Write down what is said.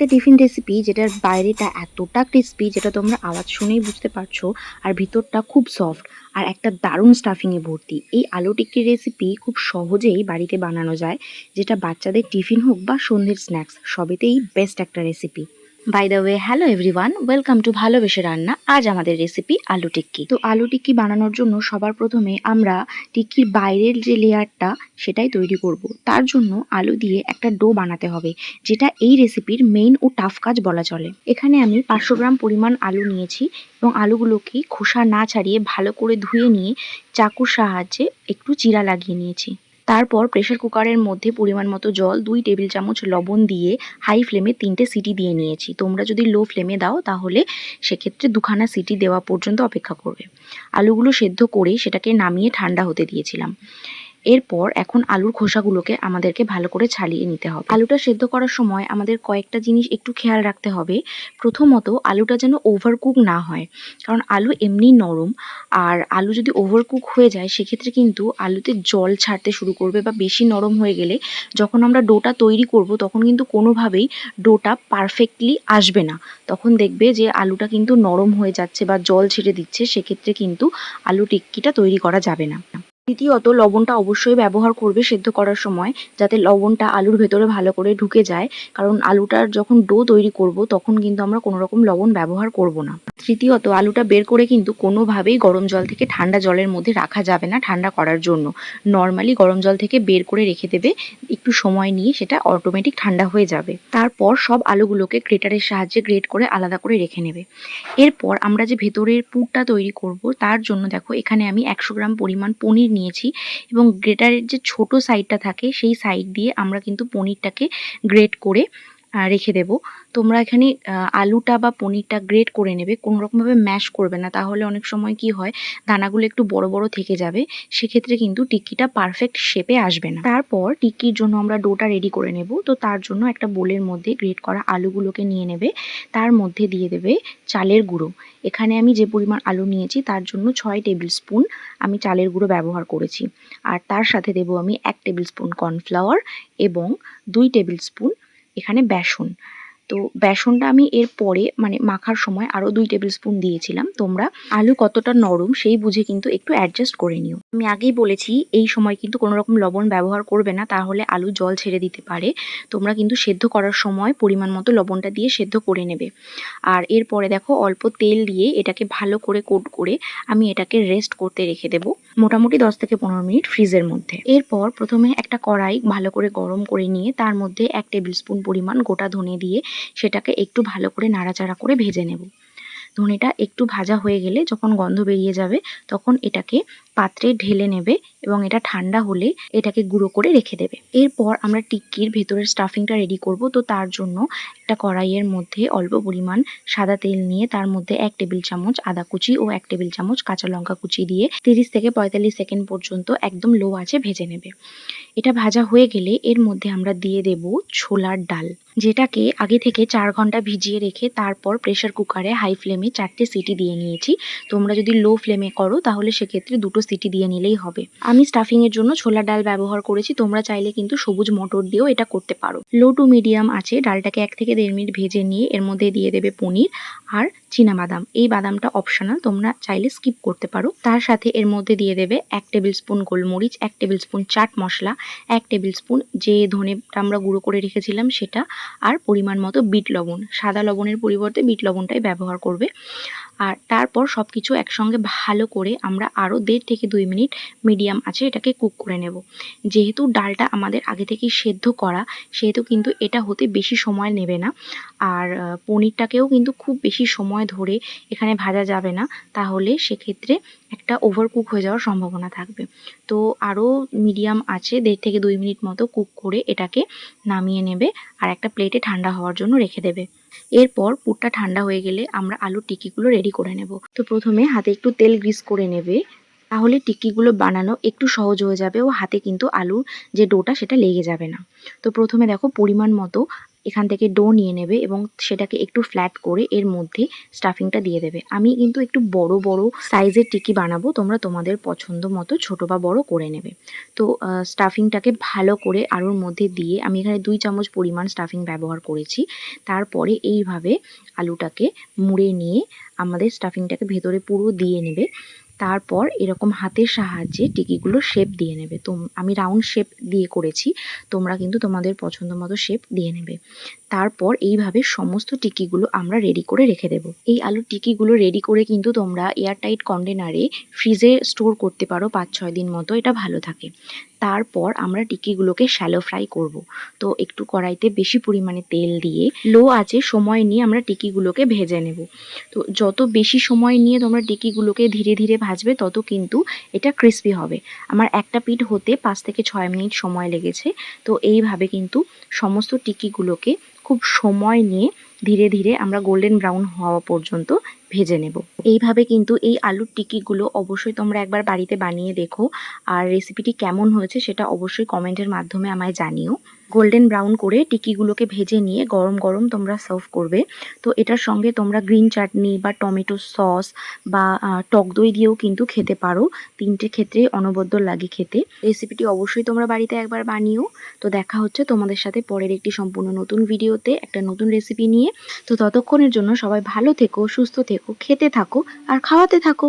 একটা tiffin recipe যেটার বাইরেটা এতটা ক্রিস্পি যেটা তোমরা আওয়াজ শুনেই বুঝতে পারছ, আর ভিতরটা খুব সফট আর একটা দারুণ স্টাফিংয়ে ভর্তি। এই আলু টিক্কির রেসিপি খুব সহজেই বাড়িতে বানানো যায়, যেটা বাচ্চাদের টিফিন হোক বা সন্ধ্যের স্ন্যাক্স সবেতেই বেস্ট একটা recipe by the way hello everyone welcome to ভালোবেসে রান্না আজ আমাদের রেসিপি আলু টিক্কি। তো আলু টিক্কি বানানোর জন্য সবার প্রথমে আমরা টিক্কির বাইরের যে লেয়ারটা, সেটাই তৈরি করব। তার জন্য আলু দিয়ে একটা ডো বানাতে হবে, যেটা এই রেসিপির মেইন ও টাফ কাজ বলা চলে। এখানে আমি পাঁচশো গ্রাম পরিমাণ আলু নিয়েছি এবং আলুগুলোকে খোসা না ছাড়িয়ে ভালো করে ধুয়ে নিয়ে চাকুর সাহায্যে একটু চিরা লাগিয়ে নিয়েছি। তারপর প্রেশার কুকারের মধ্যে পরিমাণ মতো জল, দুই টেবিল চামচ লবণ দিয়ে হাই ফ্লেমে তিনটে সিটি দিয়ে নিয়েছি। তোমরা যদি লো ফ্লেমে দাও, তাহলে সেক্ষেত্রে দুখানা সিটি দেওয়া পর্যন্ত অপেক্ষা করবে। আলুগুলো সেদ্ধ করে সেটাকে নামিয়ে ঠান্ডা হতে দিয়েছিলাম। এরপর এখন আলুর খোসাগুলোকে আমাদেরকে ভালো করে ছাড়িয়ে নিতে হবে। আলুটা সেদ্ধ করার সময় আমাদের কয়েকটা জিনিস একটু খেয়াল রাখতে হবে। প্রথমত, আলুটা যেন ওভারকুক না হয়। কারণ আলু এমনি নরম। আর আলু যদি ওভারকুক হয়ে যায়, সেক্ষেত্রে কিন্তু আলুতে জল ছাড়তে শুরু করবে বা বেশি নরম হয়ে গেলে যখন আমরা ডোটা তৈরি করব, তখন কিন্তু কোনোভাবেই ডোটা পারফেক্টলি আসবে না। তখন দেখবে যে আলুটা কিন্তু নরম হয়ে যাচ্ছে বা জল ছেড়ে দিচ্ছে, সেক্ষেত্রে কিন্তু আলু টিক্কিটা তৈরি করা যাবে না। দ্বিতীয়ত লবণটা অবশ্যই ব্যবহার করবে সেদ্ধ করার সময়, যাতে লবণটা আলুর ভেতরে ভালো করে ঢুকে যায়। কারণ আলুটার যখন ডো তৈরি করব, তখন কিন্তু আমরা কোনো রকম লবণ ব্যবহার করব না। তৃতীয়ত, আলুটা বের করে কিন্তু কোনোভাবেই গরম জল থেকে ঠান্ডা জলের মধ্যে রাখা যাবে না ঠান্ডা করার জন্য। নর্মালি গরম জল থেকে বের করে রেখে দেবে, একটু সময় নিয়ে সেটা অটোমেটিক ঠান্ডা হয়ে যাবে। তারপর সব আলুগুলোকে গ্রেটারের সাহায্যে গ্রেট করে আলাদা করে রেখে নেবে। এরপর আমরা যে ভেতরের পুরটা তৈরি করব, তার জন্য দেখো এখানে আমি একশো গ্রাম পরিমাণ পনির নিয়েছি এবং গ্রেটারের যে ছোট সাইডটা থাকে, সেই সাইড দিয়ে আমরা কিন্তু পনিরটাকে গ্রেট করে রেখে দেব। তোমরা এখানে আলুটা বা পনিরটা গ্রেট করে নেবে কোনো রকমভাবে ম্যাশ করবে না। তাহলে অনেক সময় কি হয়, দানাগুলো একটু বড় বড় থেকে যাবে, সেক্ষেত্রে কিন্তু টিক্কিটা পারফেক্ট শেপে আসবে না। তারপর টিক্কির জন্য আমরা ডোটা রেডি করে নেব। তো তার জন্য একটা বোলের মধ্যে গ্রেট করা আলুগুলোকে নিয়ে নেবে। তার মধ্যে দিয়ে দেবে চালের গুঁড়ো। এখানে আমি যে পরিমাণ আলু নিয়েছি, তার জন্য ছয় টেবিল স্পুন আমি চালের গুঁড়ো ব্যবহার করেছি। আর তার সাথে দেবো আমি এক টেবিল স্পুন কর্নফ্লাওয়ার এবং দুই টেবিল স্পুন এখানে বেসন। তো বেসনটা আমি এর পরে মানে মাখার সময় আরও দুই টেবিল স্পুন দিয়েছিলাম তোমরা। আলু কতটা নরম সেই বুঝে কিন্তু একটু অ্যাডজাস্ট করে নিও। আমি আগেই বলেছি, এই সময় কিন্তু কোনো রকম লবণ ব্যবহার করবে না, তাহলে আলু জল ছেড়ে দিতে পারে। তোমরা কিন্তু সেদ্ধ করার সময় পরিমাণ মতো লবণটা দিয়ে সেদ্ধ করে নেবে। আর এরপরে দেখো, অল্প তেল দিয়ে এটাকে ভালো করে কোট করে আমি এটাকে রেস্ট করতে রেখে দেব, মোটামুটি দশ থেকে পনেরো মিনিট ফ্রিজের মধ্যে। এরপর প্রথমে একটা কড়াই ভালো করে গরম করে নিয়ে, তার মধ্যে এক টেবিল স্পুন পরিমাণ গোটা ধনে দিয়ে সেটাকে একটু ভালো করে নাড়াচাড়া করে ভেজে নেব। ধনেটা একটু ভাজা হয়ে গেলে যখন গন্ধ বেরিয়ে যাবে, তখন এটাকে পাত্রে ঢেলে নেবে এবং এটা ঠান্ডা হলে এটাকে গুঁড়ো করে রেখে দেবে। এরপর আমরা টিক্কির ভেতরের স্টাফিংটা রেডি করব। তো তার জন্য একটা কড়াইয়ের মধ্যে অল্প পরিমাণ সাদা তেল নিয়ে তার মধ্যে এক টেবিল চামচ আদা কুচি ও এক টেবিল চামচ কাঁচা লঙ্কা কুচি দিয়ে তিরিশ থেকে পঁয়তাল্লিশ সেকেন্ড পর্যন্ত একদম লো আছে ভেজে নেবে। এটা ভাজা হয়ে গেলে এর মধ্যে আমরা দিয়ে দেব ছোলার ডাল। যেটাকে আগে থেকে চার ঘণ্টা ভিজিয়ে রেখে তারপর প্রেশার কুকারে হাই ফ্লেমে চারটে সিটি দিয়ে নিয়েছি। তোমরা যদি লো ফ্লেমে করো, তাহলে সেক্ষেত্রে দুটো সিটি দিয়ে নিলেই হবে। আমি স্টাফিংয়ের জন্য ছোলা ডাল ব্যবহার করেছি, তোমরা চাইলে কিন্তু সবুজ মটর দিয়েও এটা করতে পারো। লো টু মিডিয়াম আছে, ডালটাকে এক থেকে দেড় মিনিট ভেজে নিয়ে এর মধ্যে দিয়ে দেবে পনির। আর বাদাম। এই বাদামটা অপশনাল তোমরা চাইলে স্কিপ করতে পারো। তার সাথে এর মধ্যে দিয়ে দেবে এক টেবিল স্পুন গোলমরিচ, এক টেবিল স্পুন চাট মশলা, এক টেবিল স্পুন যে ধনেটা আমরা গুঁড়ো করে রেখেছিলাম সেটা, আর পরিমাণ মতো বিট লবণ। সাদা লবণের পরিবর্তে বিট লবণটাই ব্যবহার করবে। আর তারপর সব কিছু একসঙ্গে ভালো করে আমরা আরও দেড় থেকে দুই মিনিট মিডিয়াম আছে এটাকে কুক করে নেব। যেহেতু ডালটা আমাদের আগে থেকেই সেদ্ধ করা, সেহেতু কিন্তু এটা হতে বেশি সময় নেবে না। আর পনিরটাকেও কিন্তু খুব বেশি সময় ধরে এখানে ভাজা যাবে না, তাহলে সেক্ষেত্রে একটা ওভার কুক হয়ে যাওয়ার সম্ভাবনা থাকবে। তো আরও মিডিয়াম আছে, দেড় থেকে দুই মিনিট মতো কুক করে এটাকে নামিয়ে নেবে আর একটা প্লেটে ঠান্ডা হওয়ার জন্য রেখে দেবে। এরপর পুরটা ঠান্ডা হয়ে গেলে আমরা আলুর টিকিগুলো রেডি করে নেব। তো প্রথমে হাতে একটু তেল গ্রিস করে নেবে, তাহলে টিক্কিগুলো বানানো একটু সহজ হয়ে যাবে ও হাতে কিন্তু আলুর যে ডোটা সেটা লেগে যাবে না। তো প্রথমে দেখো পরিমাণ মতো এখান থেকে ডো নিয়ে নেবে এবং সেটাকে একটু ফ্ল্যাট করে এর মধ্যে স্টাফিংটা দিয়ে দেবে। আমি কিন্তু একটু বড় বড় সাইজের টিকি বানাবো, তোমরা তোমাদের পছন্দ মতো ছোট বা বড় করে নেবে। তো স্টাফিংটাকে ভালো করে আলুর মধ্যে দিয়ে আমি এখানে দুই চামচ পরিমাণ স্টাফিং ব্যবহার করেছি। তারপরে এইভাবে আলুটাকে মুড়ে নিয়ে আমাদের স্টাফিংটাকে ভেতরে পুরো দিয়ে নেবে। তারপর এরকম হাতের সাহায্যে টিকিগুলো শেপ দিয়ে নেবে। তো আমি রাউন্ড শেপ দিয়ে করেছি, তোমরা কিন্তু তোমাদের পছন্দ মতো শেপ দিয়ে নেবে। তারপর এইভাবে সমস্ত টিকিগুলো আমরা রেডি করে রেখে দেব। এই আলুর টিকিগুলো রেডি করে কিন্তু তোমরা এয়ারটাইট কন্টেনারে ফ্রিজে স্টোর করতে পারো পাঁচ ছয় দিন মতো, এটা ভালো থাকে। তারপর আমরা টিকিগুলোকে শ্যালো ফ্রাই করব। তো একটু কড়াইতে বেশি পরিমাণে তেল দিয়ে লো আছে সময় নিয়ে আমরা টিকিগুলোকে ভেজে নেব। তো যত বেশি সময় নিয়ে তোমরা টিকিগুলোকে ধীরে ধীরে ভাজবে, তত কিন্তু এটা ক্রিস্পি হবে। আমার একটা পিঠ হতে পাঁচ থেকে ছয় মিনিট সময় লেগেছে। তো এইভাবে কিন্তু সমস্ত টিকিগুলোকে খুব সময় নিয়ে ধীরে ধীরে আমরা গোল্ডেন ব্রাউন হওয়া পর্যন্ত ভেজে নেব। এইভাবে কিন্তু এই আলুর টিকিগুলো অবশ্যই তোমরা একবার বাড়িতে বানিয়ে দেখো। আর রেসিপিটি কেমন হয়েছে সেটা অবশ্যই কমেন্টের মাধ্যমে আমায় জানিও। গোল্ডেন ব্রাউন করে টিকিগুলোকে ভেজে নিয়ে গরম গরম তোমরা সার্ভ করবে। তো এটার সঙ্গে তোমরা গ্রিন চাটনি বা টমেটো সস বা টক দই দিয়েও কিন্তু খেতে পারো। তিনটে ক্ষেত্রে অনবদ্য লাগে খেতে। রেসিপিটি অবশ্যই তোমরা বাড়িতে একবার বানিও। তো দেখা হচ্ছে তোমাদের সাথে পরের একটি সম্পূর্ণ নতুন ভিডিওতে। একটা নতুন রেসিপি নিয়ে। তো ততক্ষণের জন্য সবাই ভালো থেকো, সুস্থ থেকো, খেতে থাকো আর খাওয়াতে থাকো।